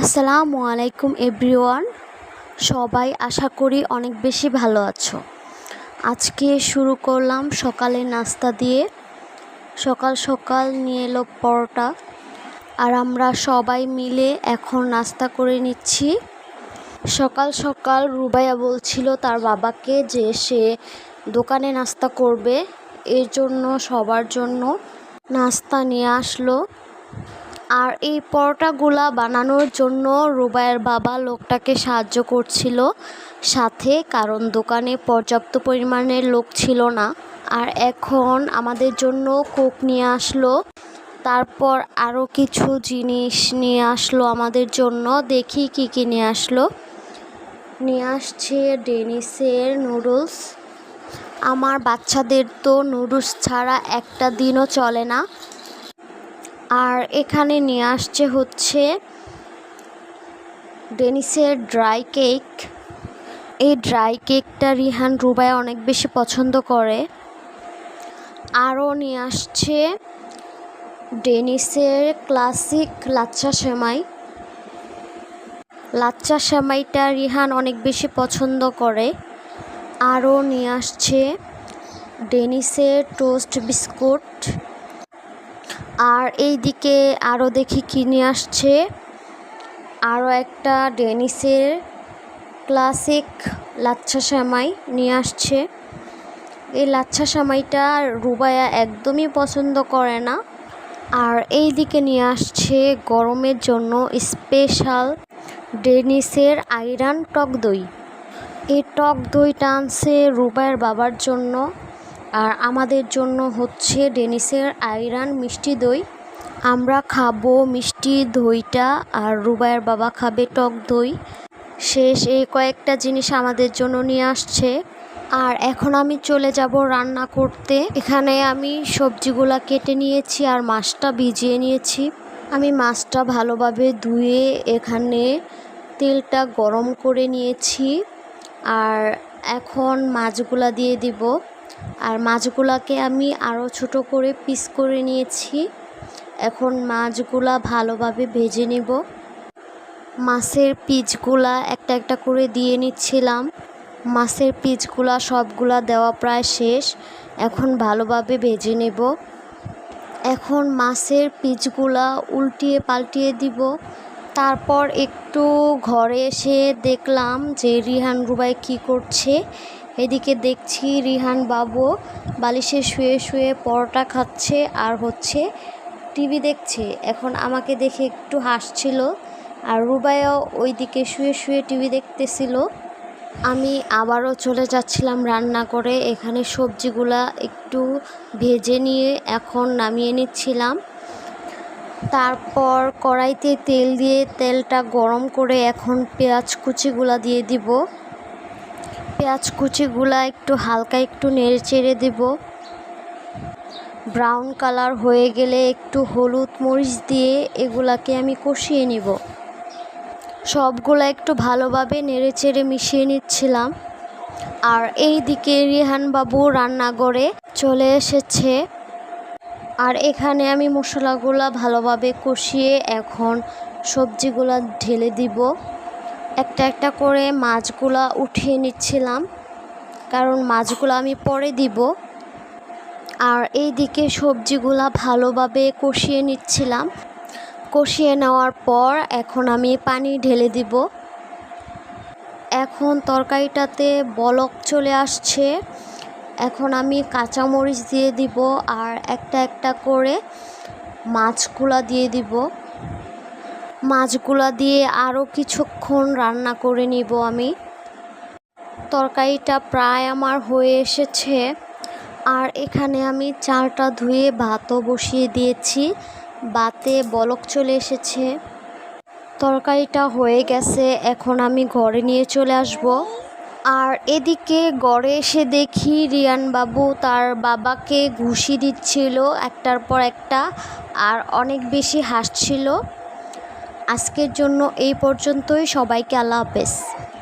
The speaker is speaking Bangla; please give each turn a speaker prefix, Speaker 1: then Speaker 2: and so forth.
Speaker 1: আসসালামু আলাইকুম এভরিওয়ান। সবাই আশা করি অনেক বেশি ভালো আছো। আজকে শুরু করলাম সকালে নাস্তা দিয়ে। সকাল সকাল নিয়ে এলো পরোটা। আর আমরা সবাই মিলে এখন নাস্তা করে নিচ্ছি। সকাল সকাল রুবাইয়া বলছিল তার বাবাকে যে সে দোকানে নাস্তা করবে। এর জন্য সবার জন্য নাস্তা নিয়ে আসলো। আর এই পরোটাগুলা বানানোর জন্য রুবাইয়ের বাবা লোকটাকে সাহায্য করছিল। সাথে কারণ দোকানে পর্যাপ্ত পরিমাণের লোক ছিল না। আর এখন আমাদের জন্য কোক নিয়ে আসলো। তারপর আরও কিছু জিনিস নিয়ে আসলো আমাদের জন্য। দেখি কী কী নিয়ে আসলো। নিয়ে আসছে ডেনিসের নুডলস। আমার বাচ্চাদের তো নুডলস ছাড়া একটা দিনও চলে না। আর এখানে নিয়ে আসছে হচ্ছে ডেনিসের ড্রাই কেক। এই ড্রাই কেকটা রিহান রুবাই অনেক বেশি পছন্দ করে। আরও নিয়ে আসছে ডেনিসের ক্লাসিক লাচ্চা সেমাই। লাচ্চা সেমাইটা রিহান অনেক বেশি পছন্দ করে। আরও নিয়ে আসছে ডেনিসের টোস্ট বিস্কুট। আর এই দিকে আরও দেখি কী নিয়ে আসছে। আরও একটা ডেনিসের ক্লাসিক লাচ্ছা সেমাই নিয়ে আসছে। এই লাচ্ছা সেমাইটা রুবায়া একদমই পছন্দ করে না। আর এই দিকে নিয়ে আসছে গরমের জন্য স্পেশাল ডেনিসের আইরান টক দই। এই টক দইটা আনছে রুবায়ের বাবার জন্য। আর আমাদের জন্য হচ্ছে ডেনিসের আইরান মিষ্টি দই। আমরা খাব মিষ্টি দইটা আর রুবায়ের বাবা খাবে টক দই। শেষ এই কয়েকটা জিনিস আমাদের জন্য নিয়ে আসছে। আর এখন আমি চলে যাব রান্না করতে। এখানে আমি সবজিগুলা কেটে নিয়েছি আর মাছটা ভিজিয়ে নিয়েছি। আমি মাছটা ভালোভাবে ধুয়ে এখানে তেলটা গরম করে নিয়েছি। আর এখন মাছগুলা দিয়ে দিব। আর মাছগুলাকে আমি আরও ছোট করে পিস করে নিয়েছি। এখন মাছগুলা ভালোভাবে ভেজে নেব। মাছের পিচগুলা একটা একটা করে দিয়ে নিচ্ছিলাম। মাছের পিচগুলা সবগুলা দেওয়া প্রায় শেষ। এখন ভালোভাবে ভেজে নেব। এখন মাছের পিচগুলা উল্টিয়ে পাল্টিয়ে দিব। তারপর একটু ঘরে এসে দেখলাম যে রিহান রুবাই কি করছে। এদিকে দেখছি রিহান বাবু বালিশে শুয়ে শুয়ে পরোটা খাচ্ছে আর হচ্ছে টিভি দেখছে। এখন আমাকে দেখে একটু হাসছিল আর রুবাইও ওইদিকে শুয়ে শুয়ে টিভি দেখতেছিল। আমি আবারও চলে যাচ্ছিলাম রান্না করে। এখানে সবজিগুলা একটু ভেজে নিয়ে এখন নামিয়ে নিচ্ছিলাম। তারপর কড়াইতে তেল দিয়ে তেলটা গরম করে এখন পেঁয়াজ কুচিগুলা দিয়ে দিব। পেঁয়াজ কুচিগুলা একটু হালকা একটু নেড়ে চেড়ে দেব। ব্রাউন কালার হয়ে গেলে একটু হলুদ মরিচ দিয়ে এগুলাকে আমি কষিয়ে নিব। সবগুলা একটু ভালোভাবে নেড়ে চেড়ে মিশিয়ে নিচ্ছিলাম। আর এই দিকে রিহান বাবু রান্নাঘরে চলে এসেছে। আর এখানে আমি মশলাগুলা ভালোভাবে কষিয়ে এখন সবজিগুলা ঢেলে দিব। একটা একটা করে মাছগুলা উঠিয়ে নিচ্ছিলাম। কারণ মাছগুলো আমি পরে দিব। আর এই দিকে সবজিগুলা ভালোভাবে কষিয়ে নিচ্ছিলাম। কষিয়ে নেওয়ার পর এখন আমি পানি ঢেলে দিব। এখন তরকারিটাতে বলক চলে আসছে। এখন আমি কাঁচামরিচ দিয়ে দিব আর একটা একটা করে মাছগুলা দিয়ে দিব। মাছগুলা দিয়ে আরও কিছুক্ষণ রান্না করে নিব আমি। তরকারিটা প্রায় আমার হয়ে এসেছে। আর এখানে আমি চালটা ধুয়ে ভাতও বসিয়ে দিয়েছি। বাতে বলক চলে এসেছে। তরকারিটা হয়ে গেছে, এখন আমি ঘরে নিয়ে চলে আসব। আর এদিকে গড়ে এসে দেখি রিয়ান বাবু তার বাবাকে ঘুষি দিচ্ছিল একটার পর একটা, আর অনেক বেশি হাসছিল। আজকের জন্য এই পর্যন্তই। সবাইকে আল্লাহ হাফেজ।